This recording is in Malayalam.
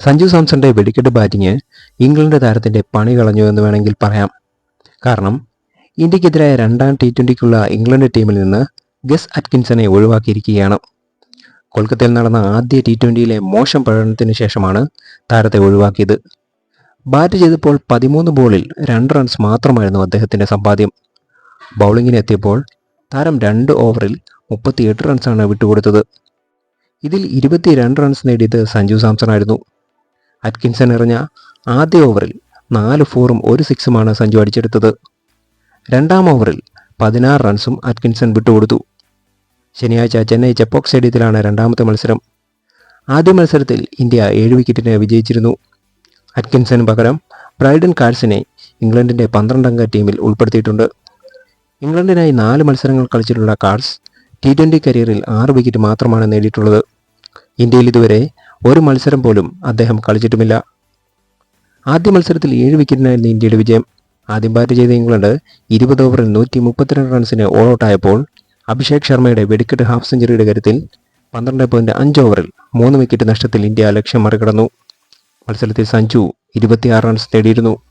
സഞ്ജു സാംസന്റെ വെടിക്കെട്ട് ബാറ്റിംഗ് ഇംഗ്ലണ്ട് താരത്തിന്റെ പണി കളഞ്ഞു എന്ന് വേണമെങ്കിൽ പറയാം. കാരണം ഇന്ത്യക്കെതിരായ രണ്ടാം ടി ട്വന്റിക്കുള്ള ഇംഗ്ലണ്ട് ടീമിൽ നിന്ന് ഗസ് അറ്റ്കിൻസനെ ഒഴിവാക്കിയിരിക്കുകയാണ്. കൊൽക്കത്തയിൽ നടന്ന ആദ്യ ടി ട്വന്റിയിലെ മോശം പ്രകടനത്തിന് ശേഷമാണ് താരത്തെ ഒഴിവാക്കിയത്. ബാറ്റ് ചെയ്തപ്പോൾ പതിമൂന്ന് ബോളിൽ രണ്ട് റൺസ് മാത്രമായിരുന്നു അദ്ദേഹത്തിന്റെ സമ്പാദ്യം. ബൗളിങ്ങിനെത്തിയപ്പോൾ താരം രണ്ട് ഓവറിൽ മുപ്പത്തിയെട്ട് റൺസാണ് വിട്ടുകൊടുത്തത്. ഇതിൽ ഇരുപത്തിരണ്ട് റൺസ് നേടിയത് സഞ്ജു സാംസൺ ആയിരുന്നു അറ്റ്കിൻസൺ എറിഞ്ഞ ആദ്യ ഓവറിൽ നാല് ഫോറും ഒരു സിക്സുമാണ് സഞ്ജു അടിച്ചെടുത്തത്. രണ്ടാം ഓവറിൽ പതിനാറ് റൺസും അറ്റ്കിൻസൺ വിട്ടുകൊടുത്തു. ശനിയാഴ്ച ചെന്നൈ ചെപ്പോക് സ്റ്റേഡിയത്തിലാണ് രണ്ടാമത്തെ മത്സരം. ആദ്യ മത്സരത്തിൽ ഇന്ത്യ ഏഴ് വിക്കറ്റിന് വിജയിച്ചിരുന്നു. അറ്റ്കിൻസന് പകരം ബ്രൈഡൻ കാഴ്സിനെ ഇംഗ്ലണ്ടിന്റെ പന്ത്രണ്ടംഗ ടീമിൽ ഉൾപ്പെടുത്തിയിട്ടുണ്ട്. ഇംഗ്ലണ്ടിനായി നാല് മത്സരങ്ങൾ കളിച്ചിട്ടുള്ള കാഴ്സ് ടി ട്വന്റി കരിയറിൽ ആറ് വിക്കറ്റ് മാത്രമാണ് നേടിയിട്ടുള്ളത്. ഇന്ത്യയിൽ ഇതുവരെ ഒരു മത്സരം പോലും അദ്ദേഹം കളിച്ചിട്ടുമില്ല. ആദ്യ മത്സരത്തിൽ ഏഴ് വിക്കറ്റിനായിരുന്നു ഇന്ത്യയുടെ വിജയം. ആദ്യം ബാറ്റ് ചെയ്ത ഇംഗ്ലണ്ട് ഇരുപത് ഓവറിൽ നൂറ്റി മുപ്പത്തിരണ്ട് റൺസിന് ഓൾ ഔട്ടായപ്പോൾ അഭിഷേക് ശർമ്മയുടെ വെടിക്കെട്ട് ഹാഫ് സെഞ്ചുറിയുടെ കരുത്തിൽ പന്ത്രണ്ട് പോയിന്റ് അഞ്ച് ഓവറിൽ മൂന്ന് വിക്കറ്റ് നഷ്ടത്തിൽ ഇന്ത്യ ലക്ഷ്യം മറികടന്നു. മത്സരത്തിൽ സഞ്ജു ഇരുപത്തിയാറ് റൺസ് നേടിയിരുന്നു.